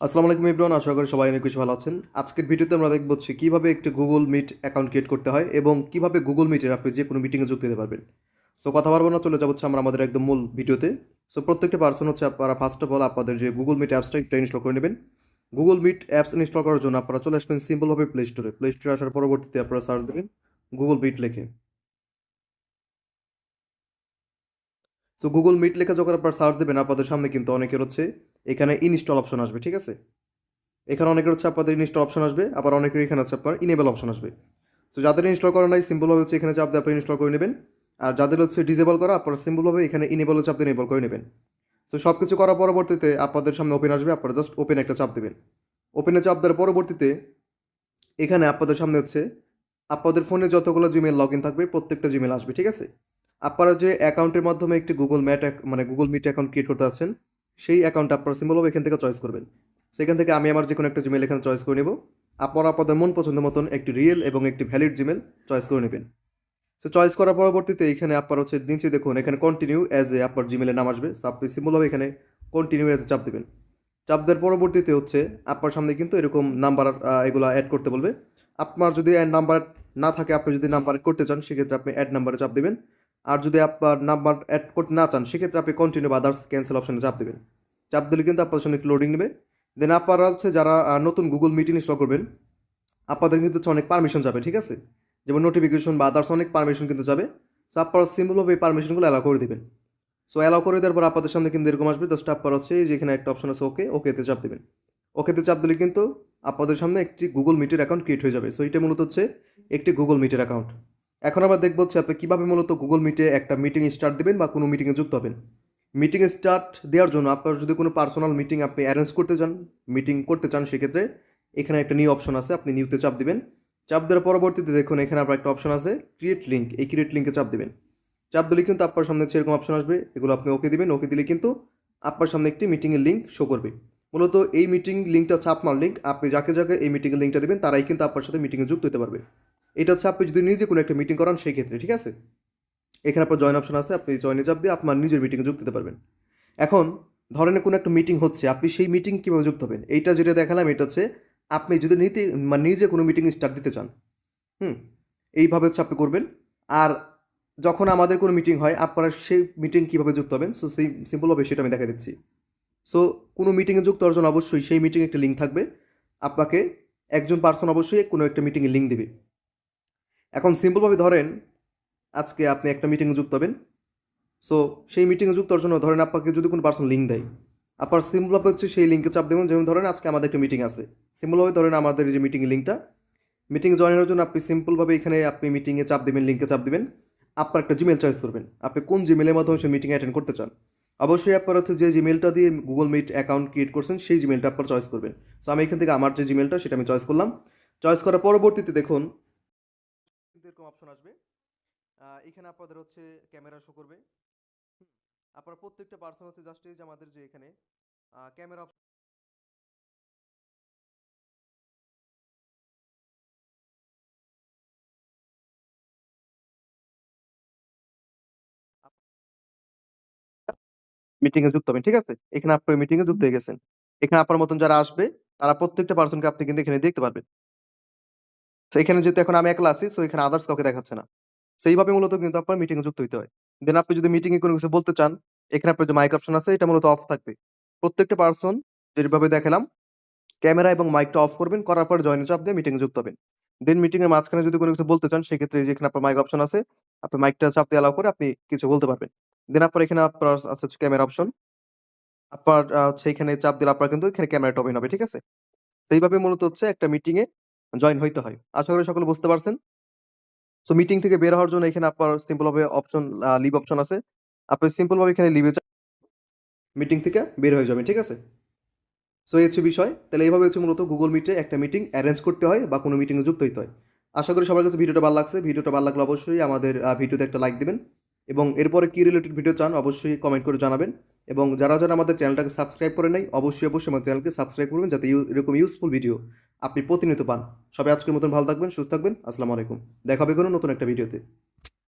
আসসালামু আলাইকুম ইব্রান আশা করি সবাই অনেক কিছু ভালো আছেন। আজকের ভিডিওতে আমরা দেখব হচ্ছে কীভাবে একটি গুগল মিট অ্যাকাউন্ট ক্রিয়েট করতে হয় এবং কীভাবে গুগল মিটের আপনি যে কোনো মিটিংয়ে যোগ দিতে পারবেন। সো কথা বারবার না, চলে যাব হচ্ছে আমরা আমাদের একদম মূল ভিডিওতে। সো প্রত্যেকটা পার্সন হচ্ছে আপনারা ফার্স্ট অফ অল আপনাদের যে গুগল মিট অ্যাপসটা এটা ইনস্টল করে নেবেন। গুগল মিট অ্যাপস ইনস্টল করার জন্য আপনারা চলে আসবেন সিম্পলভাবে প্লে স্টোরে প্লে স্টোরে আসার পরবর্তীতে আপনারা সার্চ দেবেন গুগল মিট লেখে। সো গুগল মিট লেখা যখন আপনারা সার্চ দেবেন, আপনাদের সামনে কিন্তু অনেকের হচ্ছে এখানে ইনস্টল অপশন আসবে, ঠিক আছে? এখানে অনেকের হচ্ছে আপনাদের ইনস্টল অপশন আসবে, আবার অনেকের এখানে হচ্ছে আপনার ইনেবল অপশন আসবে। সো যাদের ইনস্টল করা নাই সিম্পলভাবে হচ্ছে এখানে চাপ দিয়ে আপনি ইনস্টল করে নেবেন। আর যাদের হচ্ছে ডিসেবল করা, আপনারা সিম্পলভাবে এখানে ইনেবল চাপ দিয়ে এনেবল করে নেবেন। সো সব কিছু করার পরবর্তীতে আপনাদের সামনে ওপেন আসবে, আপনারা জাস্ট ওপেন একটা চাপ দেবেন। ওপেনে চাপ দেওয়ার পরবর্তীতে এখানে আপনাদের সামনে হচ্ছে আপনাদের ফোনে যতগুলো জিমেল লগ ইন থাকবে, প্রত্যেকটা জিমেল আসবে, ঠিক আছে? আপনারা যে অ্যাকাউন্টের মাধ্যমে একটি গুগল ম্যাট মানে গুগল মিট অ্যাকাউন্ট ক্রিয়েট করতে আছেন সেই অ্যাকাউন্ট আপনারা সিম্পলভাবে এখান থেকে চয়েস করবেন। সেখান থেকে আমি আমার যে কোনো একটা জিমেল এখানে চয়েস করে নেব। আপনারা আপনাদের মন পছন্দ মতন একটি রিয়েল এবং একটি ভ্যালিড জিমেল চয়েস করে নেবেন। সো চয়েস করার পরবর্তীতে এখানে আপনার হচ্ছে নিচে দেখুন, এখানে কন্টিনিউ অ্যাজ এ আপনার জিমেলের নাম আসবে। সো আপনি সিম্পলভাবে এখানে কন্টিনিউ অ্যাজ চাপ দেবেন। চাপ দেওয়ার পরবর্তীতে হচ্ছে আপনার সামনে কিন্তু এরকম নাম্বার এগুলো অ্যাড করতে বলবে। আপনার যদি অ্যাড নাম্বার না থাকে, আপনি যদি নাম্বার করতে চান, সেক্ষেত্রে আপনি অ্যাড নাম্বারে চাপ দেবেন। আর যদি আপনার নাম্বার অ্যাড করতে না চান, সেক্ষেত্রে আপনি কন্টিনিউ বা আদার্স ক্যান্সেল অপশানে চাপ দেবেন। চাপ দিলে কিন্তু আপনার সামনে লোডিং নেবে। দেন আপনারা হচ্ছে যারা নতুন গুগল মিট ইনস্টল করবেন, আপনাদের কিন্তু অনেক পারমিশন যাবে, ঠিক আছে? যেমন নোটিফিকেশন বা আদার্স অনেক পারমিশন কিন্তু যাবে। সো আপনারা সিম্পলভাবে এই পারমিশনগুলো অ্যালাউ করে দেবেন। সো অ্যালাউ করে দেওয়ার পর আপনাদের সামনে কিন্তু এরকম আসবে জাস্ট আপনার হচ্ছে যেখানে একটা অপশন আছে ওকে ওকেতে চাপ দেবেন। ওকেতে চাপ দিলে কিন্তু আপনাদের সামনে একটি গুগল মিটের অ্যাকাউন্ট ক্রিয়েট হয়ে যাবে। সো এটা মূলত হচ্ছে একটি গুগল মিটের অ্যাকাউন্ট এখন আবার দেখব হচ্ছে আপনি কীভাবে মূলত গুগল মিটে একটা মিটিং স্টার্ট দেবেন বা কোনো মিটিংয়ে যুক্ত হবেন। মিটিং স্টার্ট দেওয়ার জন্য আপনার যদি কোনো পার্সোনাল মিটিং আপনি অ্যারেঞ্জ করতে চান মিটিং করতে চান, সেক্ষেত্রে এখানে একটা নিউ অপশন আছে, আপনি নিউতে চাপ দেবেন। চাপ দেওয়ার পরবর্তীতে দেখুন, এখানে আপনার একটা অপশন আছে ক্রিয়েট লিঙ্ক এই ক্রিয়েট লিঙ্কে চাপ দেবেন। চাপ দিলে কিন্তু আপনার সামনে সেরকম অপশন আসবে, এগুলো আপনি ওকে দেবেন। ওকে দিলে কিন্তু আপনার সামনে একটি মিটিংয়ের লিঙ্ক শো করবে। মূলত এই মিটিং লিঙ্কটা হচ্ছে আপনার লিঙ্ক আপনি যাকে যাকে এই মিটিংয়ের লিঙ্কটা দেবেন, তারাই কিন্তু আপনার সাথে মিটিংয়ে যুক্ত হতে পারবে। এটা হচ্ছে আপনি যদি নিজে কোনো একটা মিটিং করান, সেই ক্ষেত্রে, ঠিক আছে? এখানে আপনার জয়েন অপশন আছে, আপনি জয়েনে চাপ দিয়ে আপনার নিজের মিটিংয়ে যুক্ত হতে পারবেন। এখন ধরনের কোনো একটা মিটিং হচ্ছে, আপনি সেই মিটিং কীভাবে যুক্ত হবেন? এইটা যেটা দেখালাম, এটা হচ্ছে আপনি যদি নিতে মানে নিজে কোনো মিটিং স্টার্ট দিতে চান, হুম? এইভাবে হচ্ছে আপনি করবেন। আর যখন আমাদের কোনো মিটিং হয়, আপনারা সেই মিটিং কীভাবে যুক্ত হবেন? সো সেই সিম্পলভাবে সেটা আমি দেখা দিচ্ছি। সো কোনো মিটিংয়ে যুক্ত হওয়ার জন্য অবশ্যই সেই মিটিংয়ে একটা লিঙ্ক থাকবে। আপনাকে একজন পার্সন অবশ্যই কোনো একটা মিটিংয়ে লিঙ্ক দেবে। এখন সিম্পলভাবে ধরেন, আজকে আপনি একটা মিটিংয়ে যুক্ত হবেন। সো সেই মিটিংয়ে যুক্ত হওয়ার জন্য ধরেন আপনাকে যদি কোনো পার্সন লিঙ্ক দেয়, আপনার সিম্পলভাবে হচ্ছে সেই লিঙ্কে চাপ দেবেন। যেমন ধরেন আজকে আমাদের একটা মিটিং আছে। সিম্পলভাবে ধরেন আমাদের যে মিটিং লিঙ্কটা মিটিং জয়েনের জন্য আপনি সিম্পলভাবে এখানে আপনি মিটিংয়ে চাপ দেবেন লিঙ্কে চাপ দেবেন। আপনার একটা জিমেল চয়েস করবেন। আপনি কোন জিমেলের মাধ্যমে সেই মিটিং অ্যাটেন্ড করতে চান? অবশ্যই আপনার হচ্ছে যে জিমেলটা দিয়ে গুগল মিট অ্যাকাউন্ট ক্রিয়েট করছেন, সেই জিমেলটা আপনার চয়েস করবেন। সো আমি এখান থেকে আমার যে জিমেলটা সেটা আমি চয়েস করলাম। চয়েস করার পরবর্তীতে দেখুন এরকম অপশন আসবে। এখানে আপনাদের হচ্ছে ক্যামেরা শো করবে। আপনার প্রত্যেকটা পার্সন হচ্ছে জাস্ট এই যে আমাদের যে এখানে ক্যামেরা মিটিংয়ে যুক্ত হবেন, ঠিক আছে? এখানে আপনি মিটিংয়ে যুক্ত হয়ে গেছেন। এখানে আপনার মতন যারা আসবে, তারা প্রত্যেকটা পার্সনকে আপনি কিন্তু এখানে দেখতে পারবেন। এখানে যেহেতু এখন আমি একলা আছি সো এখানে আদার্স কাউকে দেখাচ্ছে না। সেইভাবে মূলত কিন্তু আপনার মিটিংয়ে যুক্ত হইতে হয়। দেন আপনি যদি মিটিংয়ে কোনো কিছু বলতে চান, এখানে আপনার যে মাইক অপশন আছে, এটা মূলত অফ থাকবে। প্রত্যেকটা পার্সন যেভাবে দেখালাম ক্যামেরা এবং মাইকটা অফ করবেন, করার পর জয়েন চাপ দিয়ে মিটিংয়ে যুক্ত হবেন। দেন মিটিং এর মাঝখানে যদি কোনো কিছু বলতে চান, সেক্ষেত্রে এই যে এখানে আপনার মাইক অপশন আছে, আপনি মাইকটা চাপ দিয়ে অ্যালাউ করে আপনি কিছু বলতে পারবেন। দেন আপনার এখানে আপনার আছে ক্যামেরা অপশন আপনার হচ্ছে এখানে চাপ দিলে আপনার কিন্তু এখানে ক্যামেরাটা ওপেন হবে, ঠিক আছে? সেইভাবে মূলত হচ্ছে একটা মিটিং এ জয়েন হইতে হয়। আশা করি সকলে বুঝতে পারছেন। সো মিটিং থেকে বের হওয়ার জন্য এখানে আপনার সিম্পলভাবে অপশন লিভ অপশন আছে। আপনি সিম্পলভাবে এখানে লিভে মিটিং থেকে বের হয়ে যাবেন, ঠিক আছে? সো এই হচ্ছে বিষয়। তাহলে এইভাবে হচ্ছে মূলত গুগল মিটে একটা মিটিং অ্যারেঞ্জ করতে হয় বা কোনো মিটিংয়ে যুক্ত হইতে হয়। আশা করি সবার কাছে ভিডিওটা ভালো লাগছে। ভিডিওটা ভালো লাগলে অবশ্যই আমাদের ভিডিওতে একটা লাইক দিবেন। এবং এরপরে কী রিলেটেড ভিডিও চান অবশ্যই কমেন্ট করে জানাবেন। এবং যারা যারা আমাদের চ্যানেলটাকে সাবস্ক্রাইব করে নাই, অবশ্যই অবশ্যই আমাদের চ্যানেলকে সাবস্ক্রাইব করবেন যাতে এরকম ইউজফুল ভিডিও আপনি প্রতিনিয়ত পান। সবাই আজকের মতন ভালো থাকবেন, সুস্থ থাকবেন। আসসালামু আলাইকুম। দেখা হবে কোনো নতুন একটা ভিডিওতে।